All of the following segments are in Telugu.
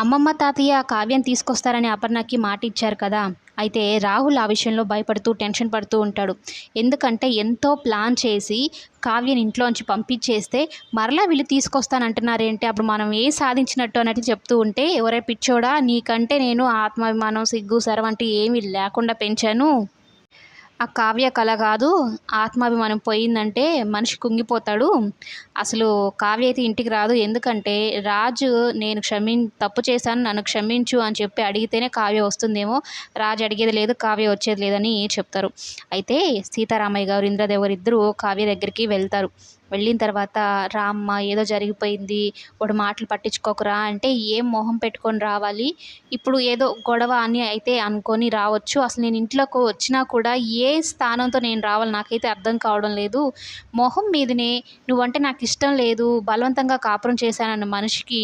అమ్మమ్మ తాతయ్య కావ్యం తీసుకొస్తారని అపర్ణకి మాట ఇచ్చారు కదా. అయితే రాహుల్ ఆ విషయంలో భయపడుతూ టెన్షన్ పడుతూ ఉంటాడు. ఎందుకంటే ఎంతో ప్లాన్ చేసి కావ్యని ఇంట్లోంచి పంపించేస్తే మరలా వీళ్ళు తీసుకొస్తానంటున్నారేంటి? అప్పుడు మనం ఏ సాధించినట్టు అన్నట్టు చెప్తూ ఉంటే ఎవరే పిచ్చోడా నీకంటే నేను ఆత్మాభిమానం సిగ్గు సరం ఏమీ లేకుండా పెంచాను. ఆ కావ్య కళ కాదు ఆత్మాభిమానం పోయిందంటే మనిషి కుంగిపోతాడు. అసలు కావ్య అయితే ఇంటికి రాదు. ఎందుకంటే రాజు నేను క్షమి తప్పు చేశాను నన్ను క్షమించు అని చెప్పి అడిగితేనే కావ్య వస్తుందేమో. రాజు అడిగేది లేదు కావ్య వచ్చేది లేదని చెప్తారు. అయితే సీతారామయ్య గారు ఇంద్రదేవ్ గారు ఇద్దరు కావ్య దగ్గరికి వెళ్తారు. వెళ్ళిన తర్వాత రామ్మ ఏదో జరిగిపోయింది వాడు మాటలు పట్టించుకోకురా అంటే ఏం మొహం పెట్టుకొని రావాలి. ఇప్పుడు ఏదో గొడవ అని అయితే అనుకొని రావచ్చు. అసలు నేను ఇంట్లోకి వచ్చినా కూడా ఏ స్థానంతో నేను రావాలి నాకైతే అర్థం కావడం లేదు. మొహం మీదనే నువ్వంటే నాకు ఇష్టం లేదు బలవంతంగా కాపురం చేశానన్న మనిషికి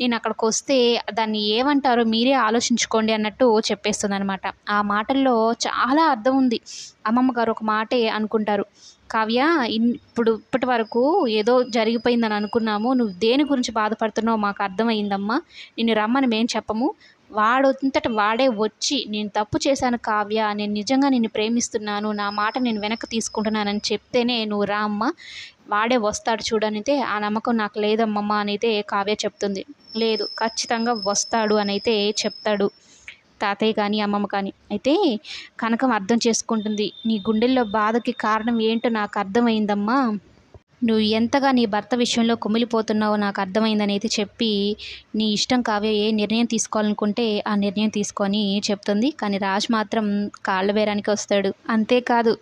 నేను అక్కడికి వస్తే దాన్ని ఏమంటారో మీరే ఆలోచించుకోండి అన్నట్టు చెప్పేస్తుంది అనమాట ఆ మాటల్లో చాలా అర్థం ఉంది. అమ్మమ్మ గారు ఒక మాటే అనుకుంటారు. కావ్య ఇన్ ఇప్పుడు ఇప్పటి వరకు ఏదో జరిగిపోయిందని అనుకున్నాము. నువ్వు దేని గురించి బాధపడుతున్నావు మాకు అర్థమైందమ్మా. నిన్ను రమ్మని మేము చెప్పము. వాడంతట వాడే వచ్చి నేను తప్పు చేశాను కావ్య నేను నిజంగా నిన్ను ప్రేమిస్తున్నాను నా మాట నేను వెనక్కి తీసుకుంటున్నానని చెప్తేనే నువ్వు రా అమ్మ. వాడే వస్తాడు చూడనితే ఆ నమ్మకం నాకు లేదమ్మమ్మ అనైతే కావ్య చెప్తుంది. లేదు ఖచ్చితంగా వస్తాడు అనైతే చెప్తాడు. తాతయ్య కానీ అమ్మమ్మ కానీ. అయితే కనకం అర్థం చేసుకుంటుంది. నీ గుండెల్లో బాధకి కారణం ఏంటో నాకు అర్థమైందమ్మా. నువ్వు ఎంతగా నీ భర్త విషయంలో కుమిలిపోతున్నావో నాకు అర్థమైందని అయితే చెప్పి నీ ఇష్టం కావ్య ఏ నిర్ణయం తీసుకోవాలనుకుంటే ఆ నిర్ణయం తీసుకొని చెప్తుంది. కానీ రాజ్ మాత్రం కాళ్ళ బేరానికి వస్తాడు. అంతేకాదు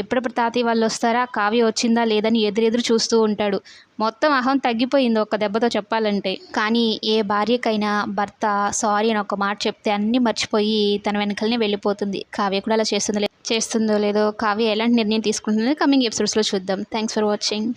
ఎప్పుడెప్పుడు తాతయ్య వాళ్ళు వస్తారా కావ్య వచ్చిందా లేదని ఎదురెదురు చూస్తూ ఉంటాడు. మొత్తం అహం తగ్గిపోయింది ఒక దెబ్బతో చెప్పాలంటే. కానీ ఏ భార్యకైనా భర్త సారీ అని ఒక మాట చెప్తే అన్నీ మర్చిపోయి తన వెనకలనే వెళ్ళిపోతుంది. కావ్య కూడా అలా చేస్తుందో చేస్తుందో లేదో కావ్య ఎలాంటి నిర్ణయం తీసుకుంటుందో కమింగ్ ఎపిసోడ్స్లో చూద్దాం. Thanks for watching.